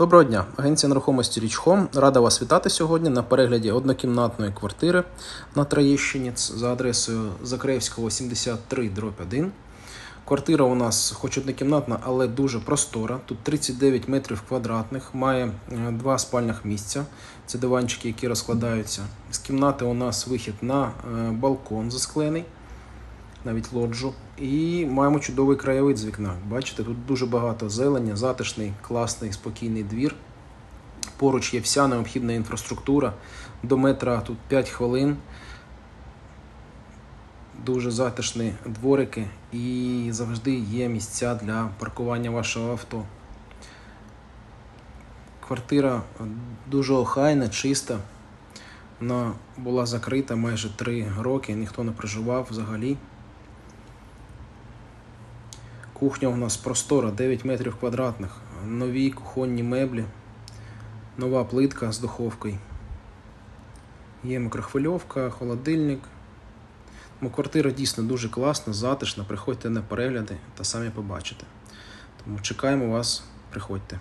Доброго дня, агенція нерухомості Річхом. Рада вас вітати сьогодні на перегляді однокімнатної квартири на Троєщині за адресою Закревського 73 дроб 1. Квартира у нас хоч однокімнатна, але дуже простора. Тут 39 метрів квадратних, має е, два спальних місця. Це диванчики, які розкладаються. З кімнати у нас вихід на е, балкон засклений навіть лоджу. І маємо чудовий краєвид з вікна. Бачите, тут дуже багато зелені, затишний, класний, спокійний двір. Поруч є вся необхідна інфраструктура. До метра тут 5 хвилин. Дуже затишні дворики і завжди є місця для паркування вашого авто. Квартира дуже охайна, чиста. Вона була закрита майже 3 роки, ніхто не проживав взагалі. Кухня у нас простора, 9 метрів квадратних, нові кухонні меблі, нова плитка з духовкою. Є мікрохвильовка, холодильник. Тому квартира дійсно дуже класна, затишна. Приходьте на перегляди та самі побачите. Тому чекаємо вас, приходьте.